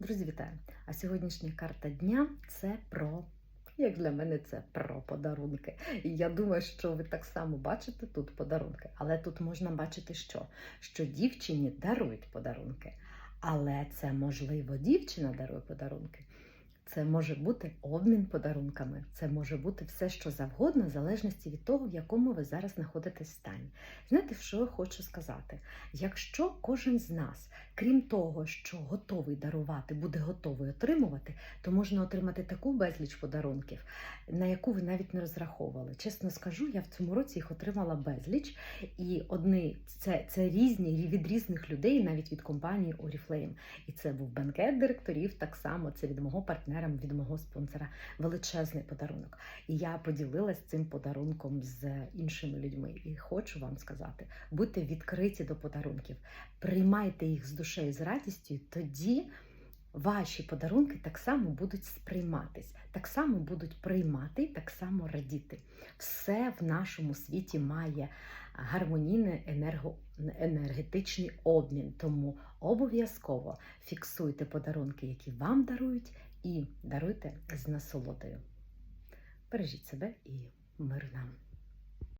Друзі, вітаю! А сьогоднішня карта дня це про, як для мене, це про подарунки. І я думаю, що ви так само бачите тут подарунки. Але тут можна бачити, що? Що дівчині дарують подарунки. Але це можливо дівчина дарує подарунки. Це може бути обмін подарунками, це може бути все, що завгодно, в залежності від того, в якому ви зараз знаходитесь стані. Знаєте, що я хочу сказати? Якщо кожен з нас, крім того, що готовий дарувати, буде готовий отримувати, то можна отримати таку безліч подарунків, на яку ви навіть не розраховували. Чесно скажу, я в цьому році їх отримала безліч, і одні це, це різні від різних людей, навіть від компанії Oriflame. І це був бенкет директорів, так само це від мого партнера, від мого спонсора. Величезний подарунок. І я поділилась цим подарунком з іншими людьми. І хочу вам сказати: будьте відкриті до подарунків, приймайте їх з душею, з радістю, тоді. Ваші подарунки так само будуть сприйматись, так само будуть приймати, так само радіти. Все в нашому світі має гармонійний енерго, енергетичний обмін. Тому обов'язково фіксуйте подарунки, які вам дарують, і даруйте з насолодою. Бережіть себе і мир нам!